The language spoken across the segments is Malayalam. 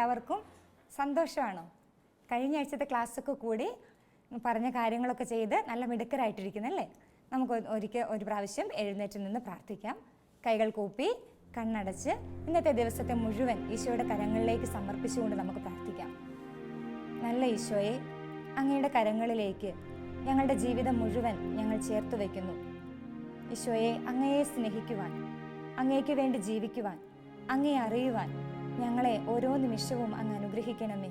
എല്ലാവർക്കും സന്തോഷമാണോ? കഴിഞ്ഞ ആഴ്ചത്തെ ക്ലാസ്സൊക്കെ കൂടി പറഞ്ഞ കാര്യങ്ങളൊക്കെ ചെയ്ത് നല്ല മിടുക്കരായിട്ടിരിക്കുന്നല്ലേ? നമുക്ക് ഒരിക്കൽ ഒരു പ്രാവശ്യം എഴുന്നേറ്റ് നിന്ന് പ്രാർത്ഥിക്കാം. കൈകൾ കൂപ്പി കണ്ണടച്ച് ഇന്നത്തെ ദിവസത്തെ മുഴുവൻ ഈശോയുടെ കരങ്ങളിലേക്ക് സമർപ്പിച്ചുകൊണ്ട് നമുക്ക് പ്രാർത്ഥിക്കാം. നല്ല ഈശോയെ അങ്ങയുടെ കരങ്ങളിലേക്ക് ഞങ്ങളുടെ ജീവിതം മുഴുവൻ ഞങ്ങൾ ചേർത്ത് വയ്ക്കുന്നു ഈശോയെ അങ്ങയെ സ്നേഹിക്കുവാൻ അങ്ങേക്ക് വേണ്ടി ജീവിക്കുവാൻ അങ്ങയെ അറിയുവാൻ ഞങ്ങളെ ഓരോ നിമിഷവും അങ്ങ് അനുഗ്രഹിക്കണമേ.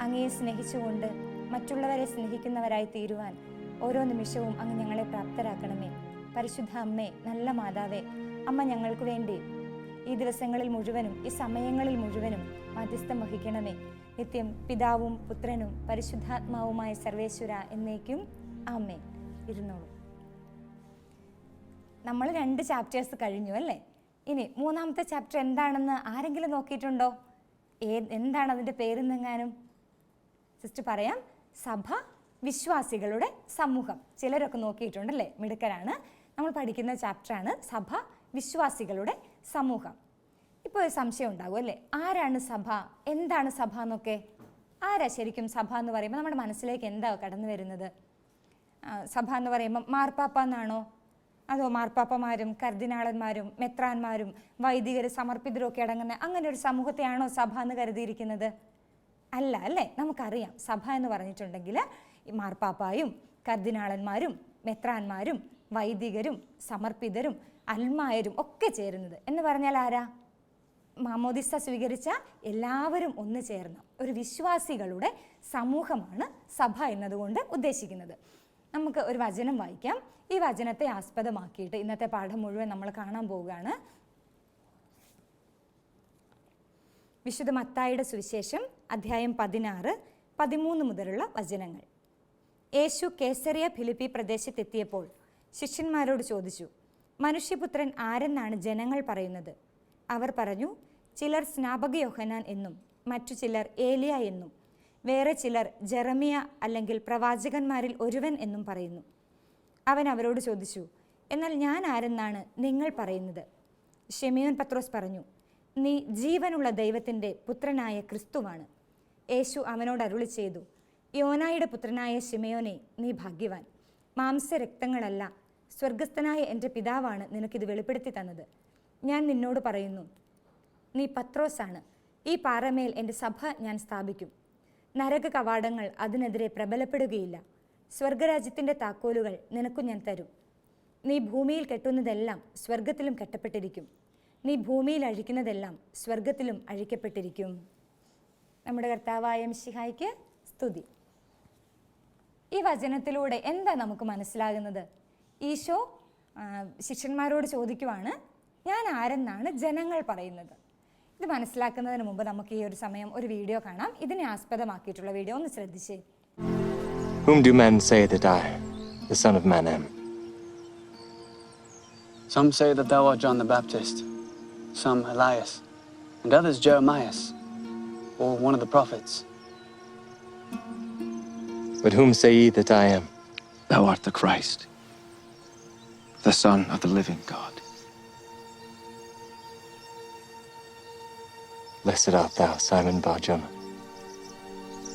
അങ്ങയെ സ്നേഹിച്ചുകൊണ്ട് മറ്റുള്ളവരെ സ്നേഹിക്കുന്നവരായി തീരുവാൻ ഓരോ നിമിഷവും അങ്ങ് ഞങ്ങളെ പ്രാപ്തരാക്കണമേ. പരിശുദ്ധ അമ്മേ നല്ല മാതാവേ അമ്മ ഞങ്ങൾക്ക് വേണ്ടി ഈ ദിവസങ്ങളിൽ മുഴുവനും ഈ സമയങ്ങളിൽ മുഴുവനും മധ്യസ്ഥം വഹിക്കണമേ. നിത്യം പിതാവും പുത്രനും പരിശുദ്ധാത്മാവുമായ സർവേശ്വര എന്നേക്കും ആമേ ഇരുന്നോളൂ. നമ്മൾ രണ്ട് ചാപ്റ്റേഴ്സ് കഴിഞ്ഞു അല്ലേ? ഇനി മൂന്നാമത്തെ ചാപ്റ്റർ എന്താണെന്ന് ആരെങ്കിലും നോക്കിയിട്ടുണ്ടോ? ഏ എന്താണ് അതിന്റെ പേരെന്നെങ്ങാനും? സിസ്റ്റർ പറയാം സഭ വിശ്വാസികളുടെ സമൂഹം. ചിലരൊക്കെ നോക്കിയിട്ടുണ്ടല്ലേ മിടുക്കരാണ്. നമ്മൾ പഠിക്കുന്ന ചാപ്റ്ററാണ് സഭ വിശ്വാസികളുടെ സമൂഹം. ഇപ്പോൾ ഒരു സംശയം ഉണ്ടാകും അല്ലേ? ആരാണ് സഭ? എന്താണ് സഭ എന്നൊക്കെ? ആരാ ശരിക്കും സഭ എന്ന് പറയുമ്പോൾ നമ്മുടെ മനസ്സിലേക്ക് എന്താ കടന്നു വരുന്നത്? സഭ എന്ന് പറയുമ്പോൾ മാർപ്പാപ്പ എന്നാണോ? അതോ മാർപ്പാപ്പമാരും കർദിനാളന്മാരും മെത്രാന്മാരും വൈദികർ സമർപ്പിതരൊക്കെ അടങ്ങുന്ന അങ്ങനെ ഒരു സമൂഹത്തെയാണോ സഭ എന്ന് കരുതിയിരിക്കുന്നത്? അല്ല അല്ലേ? നമുക്കറിയാം. സഭ എന്ന് പറഞ്ഞിട്ടുണ്ടെങ്കിൽ മാർപ്പാപ്പായും കർദിനാളന്മാരും മെത്രാന്മാരും വൈദികരും സമർപ്പിതരും അൽമായരും ഒക്കെ ചേരുന്നത്. എന്ന് പറഞ്ഞാൽ ആരാ? മാമോദിസ സ്വീകരിച്ച എല്ലാവരും ഒന്ന് ചേർന്ന ഒരു വിശ്വാസികളുടെ സമൂഹമാണ് സഭ എന്നതുകൊണ്ട് ഉദ്ദേശിക്കുന്നത്. നമുക്ക് ഒരു വചനം വായിക്കാം. ഈ വചനത്തെ ആസ്പദമാക്കിയിട്ട് ഇന്നത്തെ പാഠം മുഴുവൻ നമ്മൾ കാണാൻ പോവുകയാണ്. വിശുദ്ധ മത്തായുടെ സുവിശേഷം അധ്യായം പതിനാറ് പതിമൂന്ന് മുതലുള്ള വചനങ്ങൾ. യേശു കേസറിയ ഫിലിപ്പി പ്രദേശത്തെത്തിയപ്പോൾ ശിഷ്യന്മാരോട് ചോദിച്ചു മനുഷ്യപുത്രൻ ആരെന്നാണ് ജനങ്ങൾ പറയുന്നത്? അവർ പറഞ്ഞു ചിലർ സ്നാപക യോഹനാൻ എന്നും മറ്റു ചിലർ ഏലിയ എന്നും. വേറെ ചിലർ ജെറമിയ അല്ലെങ്കിൽ പ്രവാചകന്മാരിൽ ഒരുവൻ എന്നും പറയുന്നു. അവൻ അവരോട് ചോദിച്ചു എന്നാൽ ഞാൻ ആരെന്നാണ് നിങ്ങൾ പറയുന്നത്? ഷെമിയോൻ പത്രോസ് പറഞ്ഞു നീ ജീവനുള്ള ദൈവത്തിന്റെ പുത്രനായ ക്രിസ്തുവാണ്. യേശു അവനോട് അരുളി ചെയ്തു യോനായുടെ പുത്രനായ ഷിമയോനെ നീ ഭാഗ്യവാൻ. മാംസരക്തങ്ങളല്ല സ്വർഗസ്ഥനായ എന്റെ പിതാവാണ് നിനക്കിത് വെളിപ്പെടുത്തി തന്നത്. ഞാൻ നിന്നോട് പറയുന്നു നീ പത്രോസാണ്. ഈ പാറമേൽ എന്റെ സഭ ഞാൻ സ്ഥാപിക്കും. നരക കവാടങ്ങൾ അതിനെതിരെ പ്രബലപ്പെടുകയില്ല. സ്വർഗരാജ്യത്തിന്റെ താക്കോലുകൾ നിനക്കു ഞാൻ തരും. നീ ഭൂമിയിൽ കെട്ടുന്നതെല്ലാം സ്വർഗത്തിലും കെട്ടപ്പെട്ടിരിക്കും. നീ ഭൂമിയിൽ അഴിക്കുന്നതെല്ലാം സ്വർഗത്തിലും അഴിക്കപ്പെട്ടിരിക്കും. നമ്മുടെ കർത്താവായ മിഷിഹായിക്ക് സ്തുതി. ഈ വചനത്തിലൂടെ എന്താ നമുക്ക് മനസ്സിലാകുന്നത്? ഈശോ ശിഷ്യന്മാരോട് ചോദിക്കുവാണ് ഞാൻ ആരെന്നാണ് ജനങ്ങൾ പറയുന്നത്? ഇത് മനസ്സിലാക്കുന്നതിന് മുമ്പ് നമുക്ക് ഈ ഒരു സമയം ഒരു വീഡിയോ കാണാം ഇതിനെ ആസ്പദമാക്കിയിട്ടുള്ള വീഡിയോ ഒന്ന് ശ്രദ്ധിച്ചേ Whom do men say that I, the Son of Man, am? Some say that thou art John the Baptist, some Elias, and others Jeremias, or one of the prophets. But whom say ye that I am? Thou art the Christ, the Son of the living God. Blessed art thou, Simon Barjona.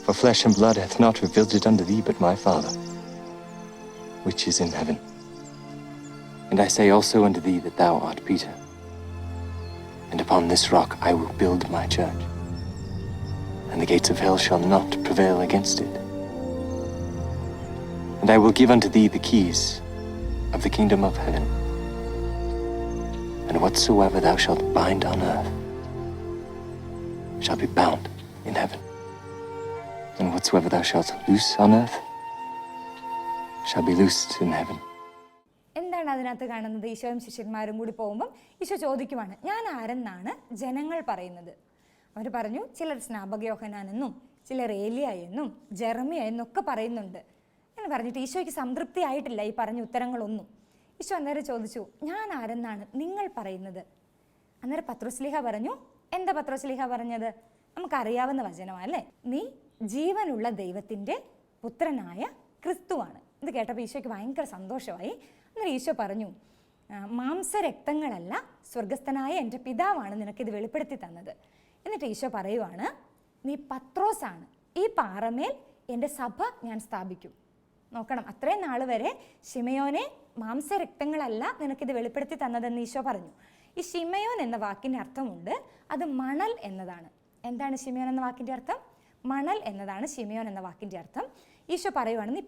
For flesh and blood hath not revealed it unto thee, but my Father, which is in heaven. And I say also unto thee that thou art Peter, and upon this rock I will build my church, and the gates of hell shall not prevail against it. And I will give unto thee the keys of the kingdom of heaven. And whatsoever thou shalt bind on earth shall be bound in heaven. And whatsoever thou shalt loose on earth shall be loosed in heaven. എന്താണ് അതിനകത്ത് കാണുന്നത്? ഈശോയും ശിഷ്യന്മാരും കൂടി പോകുമ്പം ഈശോ ചോദിക്കുവാണ് ഞാൻ ആരെന്നാണ് ജനങ്ങൾ പറയുന്നത്? അവർ പറഞ്ഞു ചിലർ സ്നാപക യോഹനാൻ എന്നും ചിലർ ഏലിയ എന്നും ജെറമിയ എന്നൊക്കെ പറയുന്നുണ്ട്. എന്ന് പറഞ്ഞിട്ട് ഈശോയ്ക്ക് സംതൃപ്തി ആയിട്ടില്ല ഈ പറഞ്ഞ ഉത്തരങ്ങളൊന്നും. ഈശോ അന്നേരം ചോദിച്ചു ഞാൻ ആരെന്നാണ് നിങ്ങൾ പറയുന്നത്? അന്നേരം പത്രോസ്ലിഹ പറഞ്ഞു എന്താ പത്രോസ്ലിഹ പറഞ്ഞത്? നമുക്കറിയാവുന്ന വചനമാണ് അല്ലേ? നീ ജീവനുള്ള ദൈവത്തിന്റെ പുത്രനായ ക്രിസ്തുവാണ്. ഇത് കേട്ടപ്പോൾ ഈശോയ്ക്ക് ഭയങ്കര സന്തോഷമായി. അങ്ങനെ ഈശോ പറഞ്ഞു മാംസരക്തങ്ങളല്ല സ്വർഗസ്ഥനായ എന്റെ പിതാവാണ് നിനക്കിത് വെളിപ്പെടുത്തി തന്നത്. എന്നിട്ട് ഈശോ പറയുവാണ് നീ പത്രോസാണ് ഈ പാറമേൽ എന്റെ സഭ ഞാൻ സ്ഥാപിക്കും. നോക്കണം അത്രയും നാൾ വരെ ഷിമയോനെ മാംസരക്തങ്ങളല്ല നിനക്കിത് വെളിപ്പെടുത്തി തന്നതെന്ന് ഈശോ പറഞ്ഞു. ഈ ഷിമയോൻ എന്ന വാക്കിന്റെ അർത്ഥമുണ്ട്. അത് മണൽ എന്നതാണ്. എന്താണ് ഷിമയോൻ എന്ന വാക്കിന്റെ അർത്ഥം? മണൽ എന്നതാണ് ഷിമയോൻ എന്ന വാക്കിന്റെ അർത്ഥം. ഈശോ പറയുവാണ് നീ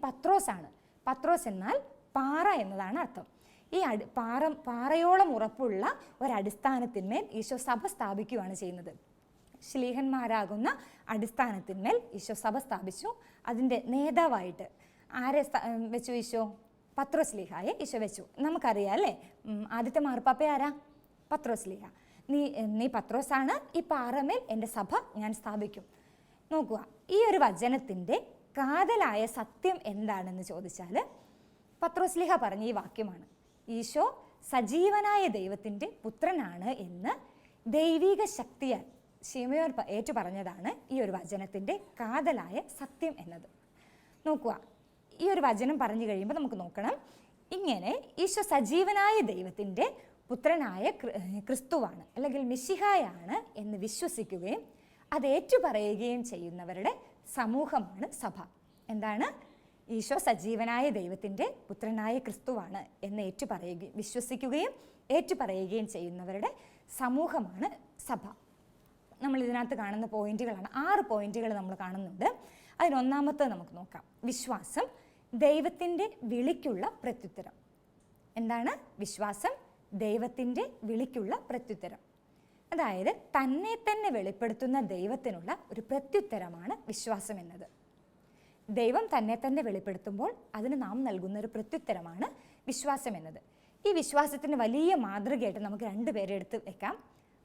ആണ്. പത്രോസ് എന്നാൽ പാറ എന്നതാണ് അർത്ഥം. ഈ അടി പാറ പാറയോളം ഉറപ്പുള്ള ഒരടിസ്ഥാനത്തിന്മേൽ ഈശോ സഭ സ്ഥാപിക്കുകയാണ് ചെയ്യുന്നത്. ശ്ലീഹന്മാരാകുന്ന അടിസ്ഥാനത്തിന്മേൽ ഈശോ സഭ സ്ഥാപിച്ചു. അതിന്റെ നേതാവായിട്ട് ആരെ വെച്ചു ഈശോ? പത്രോസ്ലീഹായെ ഈശോ വെച്ചു. നമുക്കറിയാം അല്ലേ? ആദ്യത്തെ മാർപ്പാപ്പ ആരാ? പത്രോസ്ലീഹ നീ നീ പത്രോസാണ് ഈ പാറമേൽ എന്റെ സഭ ഞാൻ സ്ഥാപിക്കും. നോക്കുക ഈ ഒരു വചനത്തിന്റെ കാതലായ സത്യം എന്താണെന്ന് ചോദിച്ചാൽ പത്രോസ്ലിഹ പറഞ്ഞ ഈ വാക്യമാണ്. ഈശോ സജീവനായ ദൈവത്തിന്റെ പുത്രനാണ് എന്ന് ദൈവിക ശക്തിയാൽ പ- ഏറ്റു പറഞ്ഞതാണ് ഈ ഒരു വചനത്തിന്റെ കാതലായ സത്യം എന്നത്. നോക്കുക ഈ ഒരു വചനം പറഞ്ഞു കഴിയുമ്പോൾ നമുക്ക് നോക്കണം. ഇങ്ങനെ ഈശോ സജീവനായ ദൈവത്തിന്റെ പുത്രനായ ക്രിസ്തുവാണ് അല്ലെങ്കിൽ മിശിഹായാണ് എന്ന് വിശ്വസിക്കുകയും അത് ഏറ്റുപറയുകയും ചെയ്യുന്നവരുടെ സമൂഹമാണ് സഭ. എന്താണ്? ഈശോ സജീവനായ ദൈവത്തിന്റെ പുത്രനായ ക്രിസ്തുവാണ് എന്ന് ഏറ്റുപറയുകയും വിശ്വസിക്കുകയും ഏറ്റുപറയുകയും ചെയ്യുന്നവരുടെ സമൂഹമാണ് സഭ. നമ്മൾ ഇതിനകത്ത് കാണുന്ന പോയിന്റുകളാണ് ആറ് പോയിന്റുകൾ നമ്മൾ കാണുന്നുണ്ട്. അതിനൊന്നാമത്തെ നമുക്ക് നോക്കാം. വിശ്വാസം ദൈവത്തിന്റെ വിളിക്കുള്ള പ്രത്യുത്തരം. എന്താണ്? വിശ്വാസം ദൈവത്തിന്റെ വിളിക്കുള്ള പ്രത്യുത്തരം. അതായത് തന്നെ തന്നെ വെളിപ്പെടുത്തുന്ന ദൈവത്തിനുള്ള ഒരു പ്രത്യുത്തരമാണ് വിശ്വാസം എന്നത്. ദൈവം തന്നെ തന്നെ വെളിപ്പെടുത്തുമ്പോൾ അതിന് നാം നൽകുന്ന ഒരു പ്രത്യുത്തരമാണ് വിശ്വാസം എന്നത്. ഈ വിശ്വാസത്തിന് വലിയ മാതൃകയായിട്ട് നമുക്ക് രണ്ടുപേരെ എടുത്ത് വെക്കാം.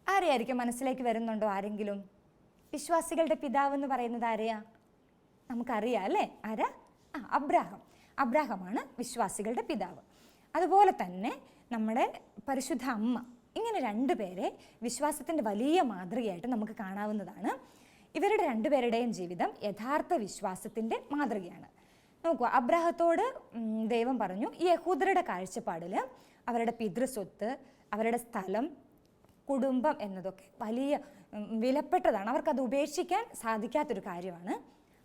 ആരെയായിരിക്കും മനസ്സിലേക്ക് വരുന്നുണ്ടോ ആരെങ്കിലും? വിശ്വാസികളുടെ പിതാവ് എന്ന് പറയുന്നത് ആരെയാ? നമുക്കറിയാം അല്ലേ? ആരാ? ആ അബ്രാഹം. അബ്രാഹമാണ് വിശ്വാസികളുടെ പിതാവ്. അതുപോലെ തന്നെ നമ്മുടെ പരിശുദ്ധ അമ്മ. ഇങ്ങനെ രണ്ടുപേരെ വിശ്വാസത്തിന്റെ വലിയ മാതൃകയായിട്ട് നമുക്ക് കാണാവുന്നതാണ്. ഇവരുടെ രണ്ടുപേരുടെയും ജീവിതം യഥാർത്ഥ വിശ്വാസത്തിന്റെ മാതൃകയാണ്. നോക്കുക അബ്രാഹത്തോട് ദൈവം പറഞ്ഞു ഈ യഹൂദരുടെ കാഴ്ചപ്പാടിൽ അവരുടെ പിതൃസ്വത്ത് അവരുടെ സ്ഥലം കുടുംബം എന്നതൊക്കെ വലിയ വിലപ്പെട്ടതാണ്. അവർക്കത് ഉപേക്ഷിക്കാൻ സാധിക്കാത്തൊരു കാര്യമാണ്.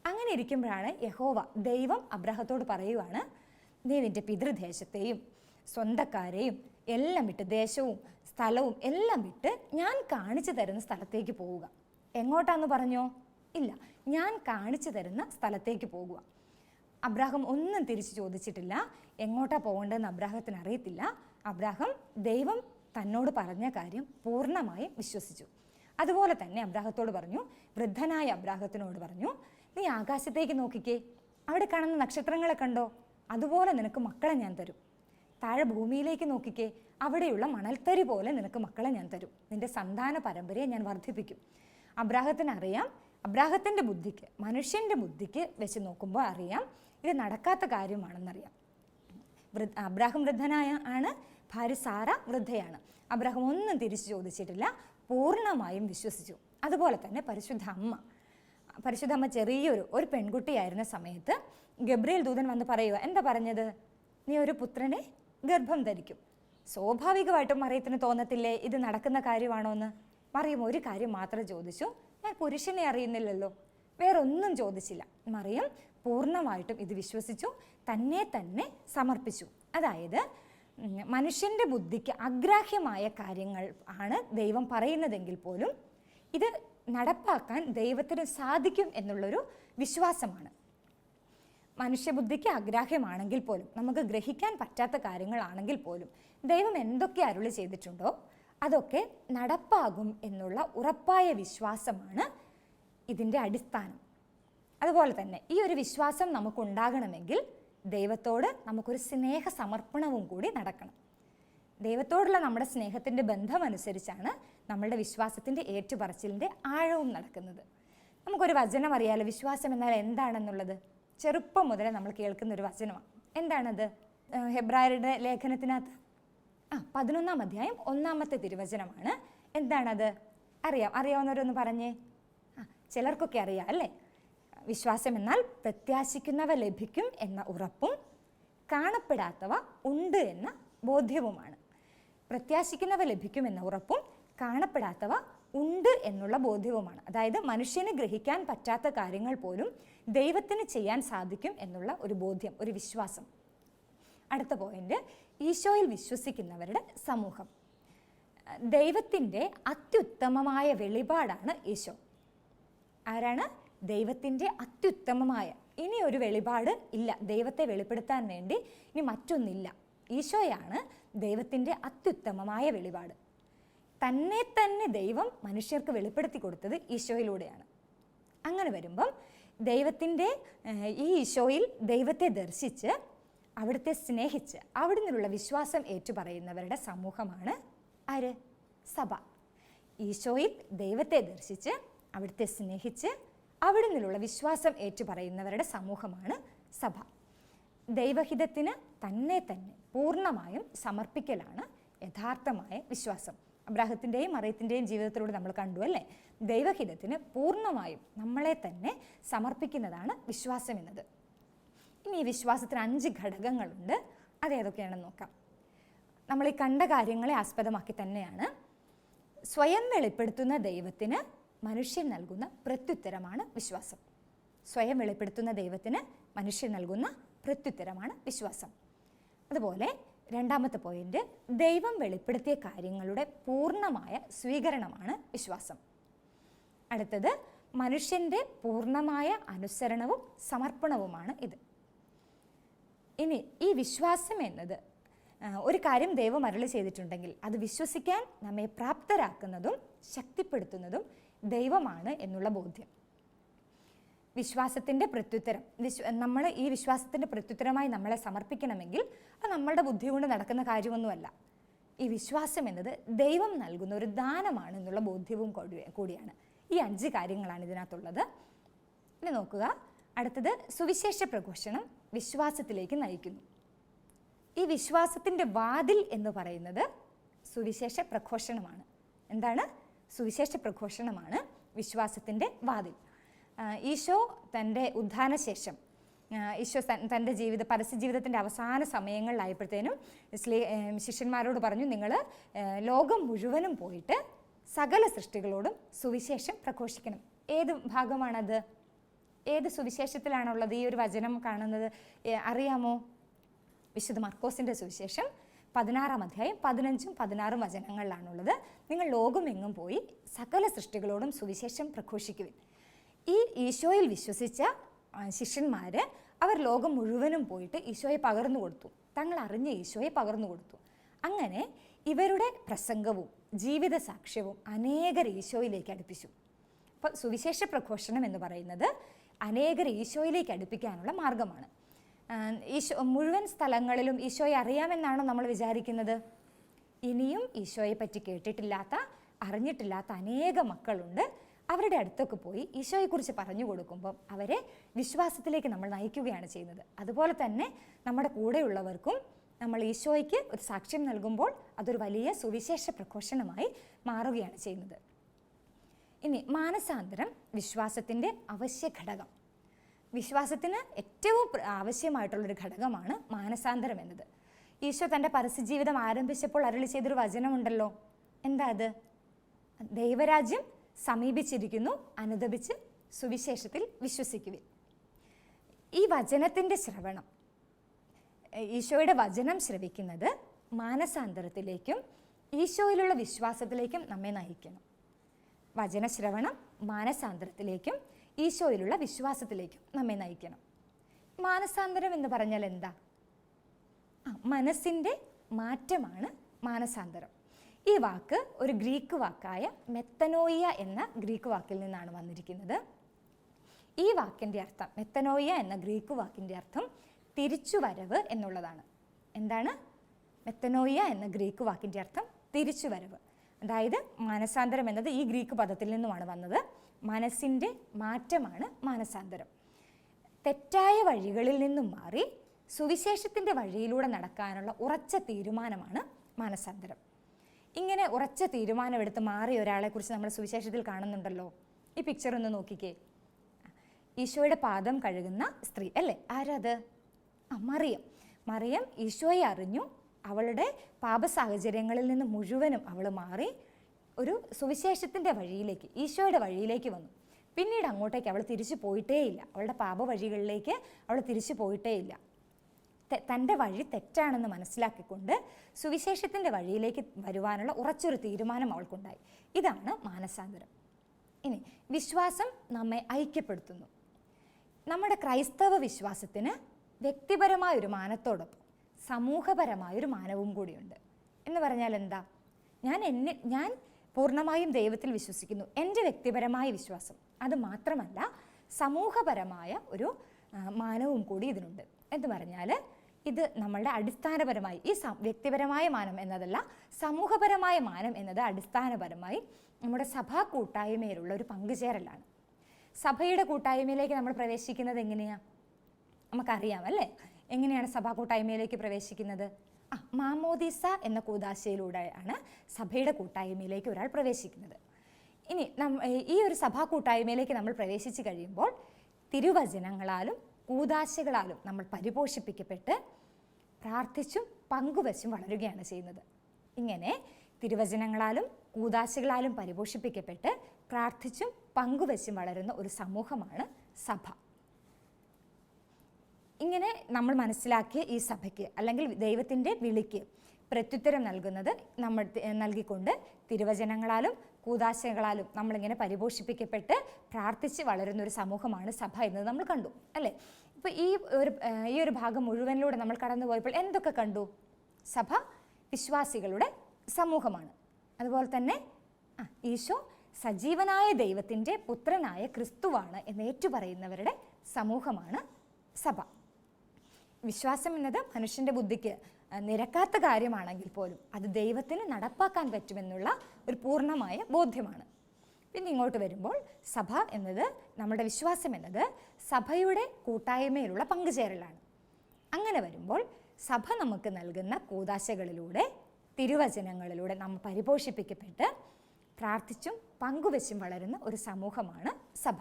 അങ്ങനെ ഇരിക്കുമ്പോഴാണ് യഹോവ ദൈവം അബ്രഹത്തോട് പറയുവാണ് നീ നിന്റെ പിതൃദേശത്തെയും സ്വന്തക്കാരെയും എല്ലാം വിട്ട് ദേശവും സ്ഥലവും എല്ലാം വിട്ട് ഞാൻ കാണിച്ചു തരുന്ന സ്ഥലത്തേക്ക് പോവുക. എങ്ങോട്ടാന്ന് പറഞ്ഞോ? ഇല്ല ഞാൻ കാണിച്ചു തരുന്ന സ്ഥലത്തേക്ക് പോകുക അബ്രാഹം ഒന്നും തിരിച്ചു ചോദിച്ചിട്ടില്ല. എങ്ങോട്ടാ പോകേണ്ടതെന്ന് അബ്രാഹത്തിന് അറിയത്തില്ല. അബ്രാഹം ദൈവം തന്നോട് പറഞ്ഞ കാര്യം പൂർണമായും വിശ്വസിച്ചു. അതുപോലെ തന്നെ അബ്രാഹത്തോട് പറഞ്ഞു വൃദ്ധനായ അബ്രാഹത്തിനോട് പറഞ്ഞു നീ ആകാശത്തേക്ക് നോക്കിക്കേ. അവിടെ കാണുന്ന നക്ഷത്രങ്ങളെ കണ്ടോ? അതുപോലെ നിനക്ക് മക്കളെ ഞാൻ തരും. താഴെ ഭൂമിയിലേക്ക് നോക്കിക്കേ അവിടെയുള്ള മണൽത്തരി പോലെ നിനക്ക് മക്കളെ ഞാൻ തരും. നിന്റെ സന്താന പരമ്പരയെ ഞാൻ വർദ്ധിപ്പിക്കും. അബ്രാഹത്തിന് അറിയാം. അബ്രാഹത്തിന്റെ ബുദ്ധിക്ക് മനുഷ്യന്റെ ബുദ്ധിക്ക് വെച്ച് നോക്കുമ്പോൾ അറിയാം. ഇത് നടക്കാത്ത കാര്യമാണെന്നറിയാം. വൃ- അബ്രാഹം വൃദ്ധനായ ആണ്. ഭാര്യ സാറ വൃദ്ധയാണ്. അബ്രാഹം ഒന്നും തിരിച്ചു ചോദിച്ചിട്ടില്ല. പൂർണമായും വിശ്വസിച്ചു. അതുപോലെ തന്നെ പരിശുദ്ധ അമ്മ. പരിശുദ്ധ അമ്മ ചെറിയൊരു ഒരു പെൺകുട്ടിയായിരുന്ന സമയത്ത് ഗബ്രിയേൽ ദൂതൻ വന്ന് പറയുക എന്താ പറഞ്ഞത്? നീ ഒരു പുത്രനെ ഗർഭം ധരിക്കും. സ്വാഭാവികമായിട്ടും മറിയത്തിന് തോന്നത്തില്ലേ ഇത് നടക്കുന്ന കാര്യമാണോ എന്ന് മറിയം ഒരു കാര്യം മാത്രം ചോദിച്ചു ഞാൻ പുരുഷനെ അറിയുന്നില്ലല്ലോ. വേറൊന്നും ചോദിച്ചില്ല. മറിയം പൂർണമായിട്ടും ഇത് വിശ്വസിച്ചു തന്നെ തന്നെ സമർപ്പിച്ചു. അതായത് മനുഷ്യന്റെ ബുദ്ധിക്ക് അഗ്രാഹ്യമായ കാര്യങ്ങൾ ആണ് ദൈവം പറയുന്നതെങ്കിൽ പോലും ഇത് നടപ്പാക്കാൻ ദൈവത്തിന് സാധിക്കും എന്നുള്ളൊരു വിശ്വാസമാണ്. മനുഷ്യബുദ്ധിക്ക് അഗ്രാഹ്യമാണെങ്കിൽ പോലും നമുക്ക് ഗ്രഹിക്കാൻ പറ്റാത്ത കാര്യങ്ങളാണെങ്കിൽ പോലും ദൈവം എന്തൊക്കെ അരുളി ചെയ്തിട്ടുണ്ടോ അതൊക്കെ നടപ്പാകും എന്നുള്ള ഉറപ്പായ വിശ്വാസമാണ് ഇതിന്റെ അടിസ്ഥാനം. അതുപോലെ തന്നെ ഈ ഒരു വിശ്വാസം നമുക്കുണ്ടാകണമെങ്കിൽ ദൈവത്തോട് നമുക്കൊരു സ്നേഹ സമർപ്പണവും കൂടി നടക്കണം. ദൈവത്തോടുള്ള നമ്മുടെ സ്നേഹത്തിന്റെ ബന്ധമനുസരിച്ചാണ് നമ്മളുടെ വിശ്വാസത്തിന്റെ ഏറ്റുപറച്ചിലിന്റെ ആഴവും നടക്കുന്നത്. നമുക്കൊരു വചനം അറിയാലോ വിശ്വാസം എന്നാൽ എന്താണെന്നുള്ളത്? ചെറുപ്പം മുതലേ നമ്മൾ കേൾക്കുന്ന ഒരു വചനമാണ്. എന്താണത്? ഹെബ്രായരുടെ ലേഖനത്തിനകത്ത്? ആ പതിനൊന്നാം അധ്യായം ഒന്നാമത്തെ തിരുവചനമാണ്. എന്താണത്? അറിയാം. അറിയാവുന്നവരൊന്ന് പറഞ്ഞേ. ആ ചിലർക്കൊക്കെ അറിയാം അല്ലേ? വിശ്വാസം എന്നാൽ പ്രത്യാശിക്കുന്നവ ലഭിക്കും എന്ന ഉറപ്പും കാണപ്പെടാത്തവ ഉണ്ട് എന്ന ബോധ്യവുമാണ്. പ്രത്യാശിക്കുന്നവ ലഭിക്കും എന്ന ഉറപ്പും കാണപ്പെടാത്തവ ഉണ്ട് എന്നുള്ള ബോധ്യവുമാണ്. അതായത് മനുഷ്യന് ഗ്രഹിക്കാൻ പറ്റാത്ത കാര്യങ്ങൾ പോലും ദൈവത്തിന് ചെയ്യാൻ സാധിക്കും എന്നുള്ള ഒരു ബോധ്യം ഒരു വിശ്വാസം. അടുത്ത പോയിന്റ് ഈശോയിൽ വിശ്വസിക്കുന്നവരുടെ സമൂഹം. ദൈവത്തിന്റെ അത്യുത്തമമായ വെളിപാടാണ് ഈശോ. ആരാണ്? ദൈവത്തിന്റെ അത്യുത്തമമായ ഇനി ഒരു വെളിപാട് ഇല്ല. ദൈവത്തെ വെളിപ്പെടുത്താൻ വേണ്ടി ഇനി മറ്റൊന്നില്ല. ഈശോയാണ് ദൈവത്തിന്റെ അത്യുത്തമമായ വെളിപാട്. തന്നെ തന്നെ ദൈവം മനുഷ്യർക്ക് വെളിപ്പെടുത്തി കൊടുത്തത് ഈശോയിലൂടെയാണ്. അങ്ങനെ വരുമ്പം ദൈവത്തിന്റെ ഈ ഈശോയിൽ ദൈവത്തെ ദർശിച്ച് അവിടുത്തെ സ്നേഹിച്ച് അവിടെ നിന്നുള്ള വിശ്വാസം ഏറ്റുപറയുന്നവരുടെ സമൂഹമാണ് ആര്? സഭ. ഈശോയിൽ ദൈവത്തെ ദർശിച്ച് അവിടുത്തെ സ്നേഹിച്ച് അവിടെ നിന്നുള്ള വിശ്വാസം ഏറ്റുപറയുന്നവരുടെ സമൂഹമാണ് സഭ. ദൈവഹിതത്തിന് തന്നെ തന്നെ പൂർണമായും സമർപ്പിക്കലാണ് യഥാർത്ഥമായ വിശ്വാസം. അബ്രാഹത്തിന്റെയും മറിയത്തിന്റെയും ജീവിതത്തിലൂടെ നമ്മൾ കണ്ടു അല്ലേ? ദൈവഹിതത്തിന് പൂർണമായും നമ്മളെ തന്നെ സമർപ്പിക്കുന്നതാണ് വിശ്വാസം എന്നത്. ഇനി ഈ വിശ്വാസത്തിന് അഞ്ച് ഘടകങ്ങളുണ്ട്. അത് നോക്കാം. നമ്മൾ ഈ കണ്ട കാര്യങ്ങളെ ആസ്പദമാക്കി തന്നെയാണ്. സ്വയം വെളിപ്പെടുത്തുന്ന ദൈവത്തിന് മനുഷ്യൻ നൽകുന്ന പ്രത്യുത്തരമാണ് വിശ്വാസം. സ്വയം വെളിപ്പെടുത്തുന്ന ദൈവത്തിന് മനുഷ്യൻ നൽകുന്ന പ്രത്യുത്തരമാണ് വിശ്വാസം. അതുപോലെ രണ്ടാമത്തെ പോയിന്റ് ദൈവം വെളിപ്പെടുത്തിയ കാര്യങ്ങളുടെ പൂർണമായ സ്വീകരണമാണ് വിശ്വാസം. അടുത്തത് മനുഷ്യന്റെ പൂർണമായ അനുസരണവും സമർപ്പണവുമാണ് ഇത്. ഇനി ഈ വിശ്വാസം എന്നത് ഒരു കാര്യം ദൈവം അരളി ചെയ്തിട്ടുണ്ടെങ്കിൽ അത് വിശ്വസിക്കാൻ നമ്മെ പ്രാപ്തരാക്കുന്നതും ശക്തിപ്പെടുത്തുന്നതും ദൈവമാണ് എന്നുള്ള ബോധ്യം. വിശ്വാസത്തിന്റെ പ്രത്യുത്തരം. വിശ്വ നമ്മൾ ഈ വിശ്വാസത്തിന്റെ പ്രത്യുത്തരമായി നമ്മളെ സമർപ്പിക്കണമെങ്കിൽ അത് നമ്മളുടെ ബുദ്ധി കൊണ്ട് നടക്കുന്ന കാര്യമൊന്നുമല്ല. ഈ വിശ്വാസം എന്നത് ദൈവം നൽകുന്ന ഒരു ദാനമാണ് എന്നുള്ള ബോധ്യവും കൂടി- കൂടിയാണ്. ഈ അഞ്ച് കാര്യങ്ങളാണ് ഇതിനകത്തുള്ളത്. ഇനി നോക്കുക. അടുത്തത് സുവിശേഷ പ്രഘോഷണം വിശ്വാസത്തിലേക്ക് നയിക്കുന്നു. ഈ വിശ്വാസത്തിന്റെ വാതിൽ എന്ന് പറയുന്നത് സുവിശേഷ പ്രഘോഷണമാണ്. എന്താണ്? സുവിശേഷ പ്രഘോഷണമാണ് വിശ്വാസത്തിന്റെ വാതിൽ. ഈശോ തന്റെ ഉദ്ധാനശേഷം ശേഷം ഈശോ തൻ- തന്റെ ജീവിത പരസ്യ ജീവിതത്തിന്റെ അവസാന സമയങ്ങളിലായപ്പോഴത്തേനും സ്ലീ ശിഷ്യന്മാരോട് പറഞ്ഞു നിങ്ങൾ ലോകം മുഴുവനും പോയിട്ട് സകല സൃഷ്ടികളോടും സുവിശേഷം പ്രഘോഷിക്കണം. ഏത് ഭാഗമാണത്? ഏത് സുവിശേഷത്തിലാണുള്ളത്? ഈ ഒരു വചനം കാണുന്നത് അറിയാമോ? വിശുദ്ധ മർക്കോസിന്റെ സുവിശേഷം പതിനാറാം അധ്യായം പതിനഞ്ചും പതിനാറും വചനങ്ങളിലാണുള്ളത്. നിങ്ങൾ ലോകമെങ്ങും പോയി സകല സൃഷ്ടികളോടും സുവിശേഷം പ്രഘോഷിക്കുവിൻ. ഈ ഈശോയിൽ വിശ്വസിച്ച ശിഷ്യന്മാർ അവർ ലോകം മുഴുവനും പോയിട്ട് ഈശോയെ പകർന്നു കൊടുത്തു. തങ്ങൾ അറിഞ്ഞ ഈശോയെ പകർന്നു കൊടുത്തു. അങ്ങനെ ഇവരുടെ പ്രസംഗവും ജീവിത സാക്ഷ്യവും അനേകർ ഈശോയിലേക്ക് അടുപ്പിച്ചു. അപ്പം സുവിശേഷ പ്രഘോഷണം എന്ന് പറയുന്നത് അനേകർ ഈശോയിലേക്ക് അടുപ്പിക്കാനുള്ള മാർഗമാണ്. ഈശോ മുഴുവൻ സ്ഥലങ്ങളിലും ഈശോയെ അറിയാമെന്നാണോ നമ്മൾ വിചാരിക്കുന്നത്? ഇനിയും ഈശോയെ പറ്റി കേട്ടിട്ടില്ലാത്ത അറിഞ്ഞിട്ടില്ലാത്ത അനേക മക്കളുണ്ട്. അവരുടെ അടുത്തൊക്കെ പോയി ഈശോയെക്കുറിച്ച് പറഞ്ഞു കൊടുക്കുമ്പം അവരെ വിശ്വാസത്തിലേക്ക് നമ്മൾ നയിക്കുകയാണ് ചെയ്യുന്നത്. അതുപോലെ തന്നെ നമ്മുടെ കൂടെയുള്ളവർക്കും നമ്മൾ ഈശോയ്ക്ക് ഒരു സാക്ഷ്യം നൽകുമ്പോൾ അതൊരു വലിയ സുവിശേഷ പ്രഘോഷണമായി മാറുകയാണ് ചെയ്യുന്നത്. ഇനി മാനസാന്തരം വിശ്വാസത്തിന്റെ അവശ്യ ഘടകം. വിശ്വാസത്തിന് ഏറ്റവും ആവശ്യമായിട്ടുള്ളൊരു ഘടകമാണ് മാനസാന്തരം എന്നത്. ഈശോ തന്റെ പരസ്യജീവിതം ആരംഭിച്ചപ്പോൾ അരുളി ചെയ്തൊരു വചനമുണ്ടല്ലോ. എന്താ അത്? ദൈവരാജ്യം സമീപിച്ചിരിക്കുന്നു അനുദപിച്ച് സുവിശേഷത്തിൽ വിശ്വസിക്കുവിൻ. ഈ വചനത്തിന്റെ ശ്രവണം ഈശോയുടെ വചനം ശ്രവിക്കുന്നത് മാനസാന്തരത്തിലേക്കും ഈശോയിലുള്ള വിശ്വാസത്തിലേക്കും നമ്മെ നയിക്കണം. വചനശ്രവണം മാനസാന്തരത്തിലേക്കും ഈശോയിലുള്ള വിശ്വാസത്തിലേക്കും നമ്മെ നയിക്കണം. മാനസാന്തരം എന്ന് പറഞ്ഞാൽ എന്താ? മനസ്സിന്റെ മാറ്റമാണ് മാനസാന്തരം. ഈ വാക്ക് ഒരു ഗ്രീക്ക് വാക്കായ മെത്തനോയിയ എന്ന ഗ്രീക്ക് വാക്കിൽ നിന്നാണ് വന്നിരിക്കുന്നത്. ഈ വാക്കിന്റെ അർത്ഥം മെത്തനോയ എന്ന ഗ്രീക്ക് വാക്കിന്റെ അർത്ഥം തിരിച്ചുവരവ് എന്നുള്ളതാണ്. എന്താണ്? മെത്തനോയ എന്ന ഗ്രീക്ക് വാക്കിന്റെ അർത്ഥം തിരിച്ചുവരവ്. അതായത് മാനസാന്തരം എന്നത് ഈ ഗ്രീക്ക് പദത്തിൽ നിന്നുമാണ് വന്നത്. മനസ്സിന്റെ മാറ്റമാണ് മാനസാന്തരം. തെറ്റായ വഴികളിൽ നിന്നും മാറി സുവിശേഷത്തിന്റെ വഴിയിലൂടെ നടക്കാനുള്ള ഉറച്ച തീരുമാനമാണ് മാനസാന്തരം. ഇങ്ങനെ ഉറച്ച തീരുമാനമെടുത്ത് മാറിയ ഒരാളെക്കുറിച്ച് നമ്മൾ സുവിശേഷത്തിൽ കാണുന്നുണ്ടല്ലോ. ഈ പിക്ചർ ഒന്ന് നോക്കിക്കേ. ഈശോയുടെ പാദം കഴുകുന്ന സ്ത്രീ അല്ലേ? ആരത്? ആ മറിയം. മറിയം ഈശോയെ അറിഞ്ഞു. അവളുടെ പാപ സാഹചര്യങ്ങളിൽ നിന്ന് മുഴുവനും അവൾ മാറി ഒരു സുവിശേഷത്തിന്റെ വഴിയിലേക്ക് ഈശോയുടെ വഴിയിലേക്ക് വന്നു. പിന്നീട് അങ്ങോട്ടേക്ക് അവൾ തിരിച്ചു പോയിട്ടേയില്ല. അവളുടെ പാപ വഴികളിലേക്ക് അവൾ തിരിച്ചു പോയിട്ടേയില്ല. തന്റെ വഴി തെറ്റാണെന്ന് മനസ്സിലാക്കിക്കൊണ്ട് സുവിശേഷത്തിന്റെ വഴിയിലേക്ക് വരുവാനുള്ള ഉറച്ചൊരു തീരുമാനം അവൾക്കുണ്ടായി. ഇതാണ് മാനസാന്തരം. ഇനി വിശ്വാസം നമ്മെ ഐക്യപ്പെടുത്തുന്നു. നമ്മുടെ ക്രൈസ്തവ വിശ്വാസത്തിന് വ്യക്തിപരമായൊരു മാനത്തോടൊപ്പം സമൂഹപരമായൊരു മാനവും കൂടിയുണ്ട്. എന്ന് പറഞ്ഞാൽ എന്താ? ഞാൻ എന്നെ ഞാൻ പൂർണമായും ദൈവത്തിൽ വിശ്വസിക്കുന്നു. എന്റെ വ്യക്തിപരമായ വിശ്വാസം. അത് മാത്രമല്ല സമൂഹപരമായ ഒരു മാനവും കൂടി ഇതിനുണ്ട്. എന്ന് പറഞ്ഞാൽ ഇത് നമ്മളുടെ അടിസ്ഥാനപരമായി ഈ വ്യക്തിപരമായ മാനം എന്നതല്ല സമൂഹപരമായ മാനം എന്നത് അടിസ്ഥാനപരമായി നമ്മുടെ സഭാ കൂട്ടായ്മയിലുള്ള ഒരു പങ്കുചേരലാണ്. സഭയുടെ കൂട്ടായ്മയിലേക്ക് നമ്മൾ പ്രവേശിക്കുന്നത് എങ്ങനെയാണ് നമുക്കറിയാം അല്ലേ? എങ്ങനെയാണ് സഭാ കൂട്ടായ്മയിലേക്ക് പ്രവേശിക്കുന്നത്? ആ മാമോദീസ എന്ന കൂതാശയിലൂടെയാണ് സഭയുടെ കൂട്ടായ്മയിലേക്ക് ഒരാൾ പ്രവേശിക്കുന്നത്. ഇനി ഈ ഒരു സഭാ കൂട്ടായ്മയിലേക്ക് നമ്മൾ പ്രവേശിച്ചു കഴിയുമ്പോൾ തിരുവചനങ്ങളാലും കൂതാശകളാലും നമ്മൾ പരിപോഷിപ്പിക്കപ്പെട്ട് പ്രാർത്ഥിച്ചും പങ്കുവച്ചും വളരുകയാണ് ചെയ്യുന്നത്. ഇങ്ങനെ തിരുവചനങ്ങളാലും കൂതാശകളാലും പരിപോഷിപ്പിക്കപ്പെട്ട് പ്രാർത്ഥിച്ചും പങ്കുവച്ചും വളരുന്ന ഒരു സമൂഹമാണ് സഭ. ഇങ്ങനെ നമ്മൾ മനസ്സിലാക്കിയ ഈ സഭയ്ക്ക് അല്ലെങ്കിൽ ദൈവത്തിന്റെ വിളിക്ക് പ്രത്യുത്തരം നൽകുന്നത് നമ്മൾ നൽകിക്കൊണ്ട് തിരുവചനങ്ങളാലും കൂതാശകളാലും നമ്മളിങ്ങനെ പരിപോഷിപ്പിക്കപ്പെട്ട് പ്രാർത്ഥിച്ച് വളരുന്ന ഒരു സമൂഹമാണ് സഭ എന്നത് നമ്മൾ കണ്ടു അല്ലേ? ഇപ്പോൾ ഈ ഒരു ഈ ഒരു ഭാഗം മുഴുവനിലൂടെ നമ്മൾ കടന്നു പോയപ്പോൾ എന്തൊക്കെ കണ്ടു? സഭ വിശ്വാസികളുടെ സമൂഹമാണ്. അതുപോലെ തന്നെ ഈശോ സജീവനായ ദൈവത്തിന്റെ പുത്രനായ ക്രിസ്തുവാണ് എന്ന് ഏറ്റുപറയുന്നവരുടെ സമൂഹമാണ് സഭ. വിശ്വാസം എന്നത് മനുഷ്യന്റെ ബുദ്ധിക്ക് നിരക്കാത്ത കാര്യമാണെങ്കിൽ പോലും അത് ദൈവത്തിന് നടപ്പാക്കാൻ പറ്റുമെന്നുള്ള ഒരു പൂർണമായ ബോധ്യമാണ്. പിന്നെ ഇങ്ങോട്ട് വരുമ്പോൾ സഭ എന്നത് നമ്മുടെ വിശ്വാസം എന്നത് സഭയുടെ കൂട്ടായ്മയിലുള്ള പങ്കുചേരലാണ്. അങ്ങനെ വരുമ്പോൾ സഭ നമുക്ക് നൽകുന്ന കൂതാശകളിലൂടെ തിരുവചനങ്ങളിലൂടെ നാം പരിപോഷിപ്പിക്കപ്പെട്ട് പ്രാർത്ഥിച്ചും പങ്കുവെച്ചും വളരുന്ന ഒരു സമൂഹമാണ് സഭ.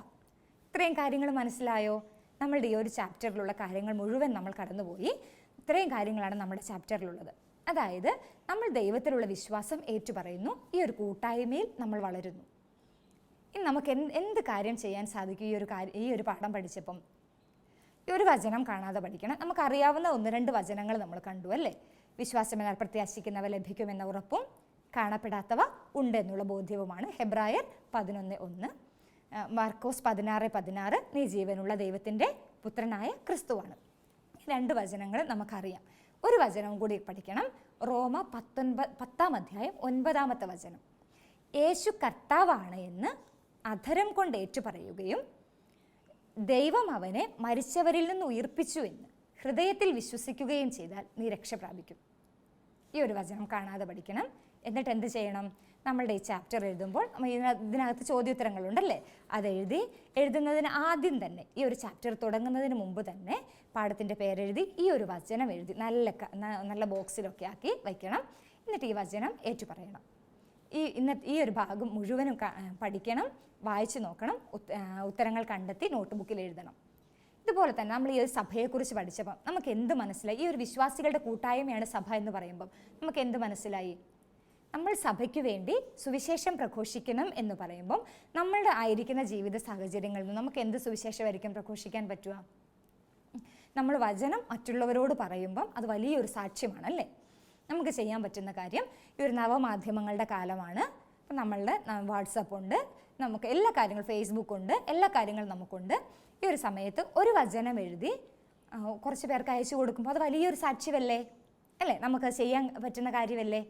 ഇത്രയും കാര്യങ്ങൾ മനസ്സിലായോ? നമ്മളുടെ ഈ ഒരു ചാപ്റ്ററിലുള്ള കാര്യങ്ങൾ മുഴുവൻ നമ്മൾ കടന്നുപോയി ഇത്രയും കാര്യങ്ങളാണ് നമ്മുടെ ചാപ്റ്ററിലുള്ളത്. അതായത് നമ്മൾ ദൈവത്തിലുള്ള വിശ്വാസം ഏറ്റുപറയുന്നു ഈ ഒരു കൂട്ടായ്മയിൽ നമ്മൾ വളരുന്നു. ഇനി നമുക്ക് എന്ത് കാര്യം ചെയ്യാൻ സാധിക്കും ഈ ഒരു കാര്യം ഈ ഒരു പാഠം പഠിച്ചപ്പം? ഈ ഒരു വചനം കാണാതെ പഠിക്കണം. നമുക്കറിയാവുന്ന ഒന്ന് രണ്ട് വചനങ്ങൾ നമ്മൾ കണ്ടു അല്ലേ? വിശ്വാസം എന്നാൽ പ്രത്യാശിക്കുന്നവ ലഭിക്കുമെന്ന ഉറപ്പും കാണപ്പെടാത്തവ ഉണ്ട് എന്നുള്ള ബോധ്യവുമാണ് ഹെബ്രായർ പതിനൊന്ന് ഒന്ന്. മാർക്കോസ് പതിനാറ് പതിനാറ് നീ ജീവനുള്ള ദൈവത്തിന്റെ പുത്രനായ ക്രിസ്തുവാണ്. രണ്ട് വചനങ്ങൾ നമുക്കറിയാം. ഒരു വചനവും കൂടി പഠിക്കണം. റോമ പത്തൊൻപത് പത്താം അധ്യായം ഒൻപതാമത്തെ വചനം. യേശു കർത്താവാണ് എന്ന് അധരം കൊണ്ട് ഏറ്റുപറയുകയും ദൈവം അവനെ മരിച്ചവരിൽ നിന്ന് ഉയർപ്പിച്ചു എന്ന് ഹൃദയത്തിൽ വിശ്വസിക്കുകയും ചെയ്താൽ നീ രക്ഷ പ്രാപിക്കും. ഈ ഒരു വചനം കാണാതെ പഠിക്കണം. എന്നിട്ട് എന്ത് ചെയ്യണം? നമ്മളുടെ ഈ ചാപ്റ്റർ എഴുതുമ്പോൾ ഇതിനകത്ത് ചോദ്യോത്തരങ്ങളുണ്ടല്ലേ? അതെഴുതി എഴുതുന്നതിന് ആദ്യം തന്നെ ഈ ഒരു ചാപ്റ്റർ തുടങ്ങുന്നതിന് മുമ്പ് തന്നെ പാഠത്തിന്റെ പേരെഴുതി ഈ ഒരു വചനം എഴുതി നല്ല നല്ല ബോക്സിലൊക്കെ ആക്കി വയ്ക്കണം. എന്നിട്ട് ഈ വചനം ഏറ്റുപറയണം. ഈ ഇന്ന ഈ ഒരു ഭാഗം മുഴുവനും പഠിക്കണം വായിച്ചു നോക്കണം ഉത്തരങ്ങൾ കണ്ടെത്തി നോട്ട് ബുക്കിൽ എഴുതണം. ഇതുപോലെ തന്നെ നമ്മൾ ഈ ഒരു സഭയെക്കുറിച്ച് പഠിച്ചപ്പം നമുക്ക് എന്ത് മനസ്സിലായി? ഈ ഒരു വിശ്വാസികളുടെ കൂട്ടായ്മയാണ് സഭ എന്ന് പറയുമ്പം നമുക്ക് എന്ത് മനസ്സിലായി? നമ്മൾ സഭയ്ക്ക് വേണ്ടി സുവിശേഷം പ്രഘോഷിക്കണം എന്ന് പറയുമ്പം നമ്മളുടെ ആയിരിക്കുന്ന ജീവിത സാഹചര്യങ്ങളിൽ നിന്ന് നമുക്ക് എന്ത് സുവിശേഷമായിരിക്കും പ്രഘോഷിക്കാൻ പറ്റുക? നമ്മൾ വചനം മറ്റുള്ളവരോട് പറയുമ്പം അത് വലിയൊരു സാക്ഷ്യമാണ് അല്ലേ നമുക്ക് ചെയ്യാൻ പറ്റുന്ന കാര്യം ഈ ഒരു നവമാധ്യമങ്ങളുടെ കാലമാണ്. അപ്പം നമ്മളുടെ വാട്സപ്പ് ഉണ്ട്. നമുക്ക് എല്ലാ കാര്യങ്ങളും ഫേസ്ബുക്ക് ഉണ്ട്. എല്ലാ കാര്യങ്ങളും നമുക്കുണ്ട്. ഈ ഒരു സമയത്ത് ഒരു വചനം എഴുതി കുറച്ച് പേർക്ക് അയച്ചു കൊടുക്കുമ്പോൾ അത് വലിയൊരു സാക്ഷ്യമല്ലേ? അല്ലേ? നമുക്ക് ചെയ്യാൻ പറ്റുന്ന കാര്യമല്ലേ?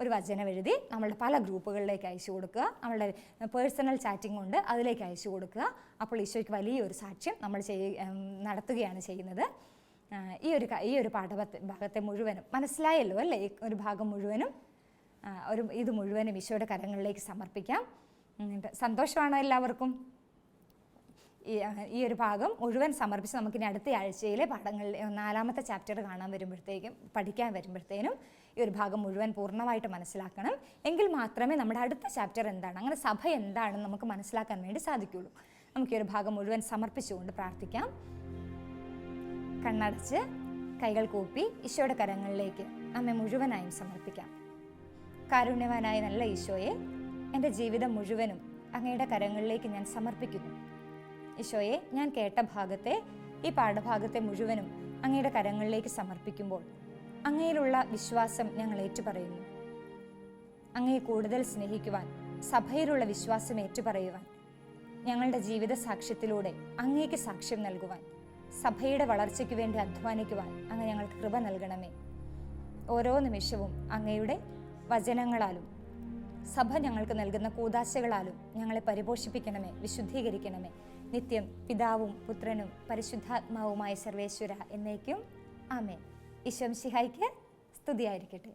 ഒരു വചനം എഴുതി നമ്മളുടെ പല ഗ്രൂപ്പുകളിലേക്ക് അയച്ചു കൊടുക്കുക. നമ്മളുടെ പേഴ്സണൽ ചാറ്റിംഗ് ഉണ്ട്. അതിലേക്ക് അയച്ചു കൊടുക്കുക. അപ്പോൾ ഈശോയ്ക്ക് വലിയൊരു സാക്ഷ്യം നമ്മൾ ചെയ്യ നടത്തുകയാണ് ചെയ്യുന്നത്. ഈ ഒരു ഈ ഒരു പാഠപത്തെ ഭാഗത്തെ മുഴുവനും മനസ്സിലായല്ലോ അല്ലേ? ഒരു ഭാഗം മുഴുവനും. ഒരു ഇത് മുഴുവനും ഈശോയുടെ കരങ്ങളിലേക്ക് സമർപ്പിക്കാം. സന്തോഷമാണോ എല്ലാവർക്കും. ഈ ഒരു ഭാഗം മുഴുവൻ സമർപ്പിച്ച് നമുക്കിനി അടുത്ത ആഴ്ചയിലെ പാഠങ്ങളിൽ നാലാമത്തെ ചാപ്റ്റർ കാണാൻ വരുമ്പോഴത്തേക്കും പഠിക്കാൻ വരുമ്പോഴത്തേനും ഈ ഒരു ഭാഗം മുഴുവൻ പൂർണമായിട്ട് മനസ്സിലാക്കണം. എങ്കിൽ മാത്രമേ നമ്മുടെ അടുത്ത ചാപ്റ്റർ എന്താണ്? അങ്ങനെ സഭ എന്താണെന്ന് നമുക്ക് മനസ്സിലാക്കാൻ വേണ്ടി സാധിക്കുകയുള്ളൂ. നമുക്ക് ഈ ഒരു ഭാഗം മുഴുവൻ സമർപ്പിച്ചുകൊണ്ട് പ്രാർത്ഥിക്കാം. കണ്ണടച്ച് കൈകൾ കൂപ്പി ഈശോയുടെ കരങ്ങളിലേക്ക് നമ്മെ മുഴുവനായും സമർപ്പിക്കാം. കാരുണ്യവാനായ നല്ല ഈശോയെ എന്റെ ജീവിതം മുഴുവനും അങ്ങയുടെ കരങ്ങളിലേക്ക് ഞാൻ സമർപ്പിക്കുന്നു. ഈശോയെ ഞാൻ കേട്ട ഭാഗത്തെ ഈ പാഠഭാഗത്തെ മുഴുവനും അങ്ങയുടെ കരങ്ങളിലേക്ക് സമർപ്പിക്കുമ്പോൾ അങ്ങയിലുള്ള വിശ്വാസം ഞങ്ങൾ ഏറ്റുപറയുന്നു. അങ്ങയെ കൂടുതൽ സ്നേഹിക്കുവാൻ സഭയിലുള്ള വിശ്വാസം ഏറ്റുപറയുവാൻ ഞങ്ങളുടെ ജീവിത സാക്ഷ്യത്തിലൂടെ അങ്ങേക്ക് സാക്ഷ്യം നൽകുവാൻ സഭയുടെ വളർച്ചയ്ക്ക് വേണ്ടി അധ്വാനിക്കുവാൻ അങ്ങ് ഞങ്ങൾക്ക് കൃപ നൽകണമേ. ഓരോ നിമിഷവും അങ്ങയുടെ വചനങ്ങളാലും സഭ ഞങ്ങൾക്ക് നൽകുന്ന കൂതാശകളാലും ഞങ്ങളെ പരിപോഷിപ്പിക്കണമേ വിശുദ്ധീകരിക്കണമേ. നിത്യം പിതാവും പുത്രനും പരിശുദ്ധാത്മാവുമായ സർവേശ്വര എന്നേക്കും ആമേ ഈശോം ശിഹായിക്ക് സ്തുതിയായിരിക്കട്ടെ.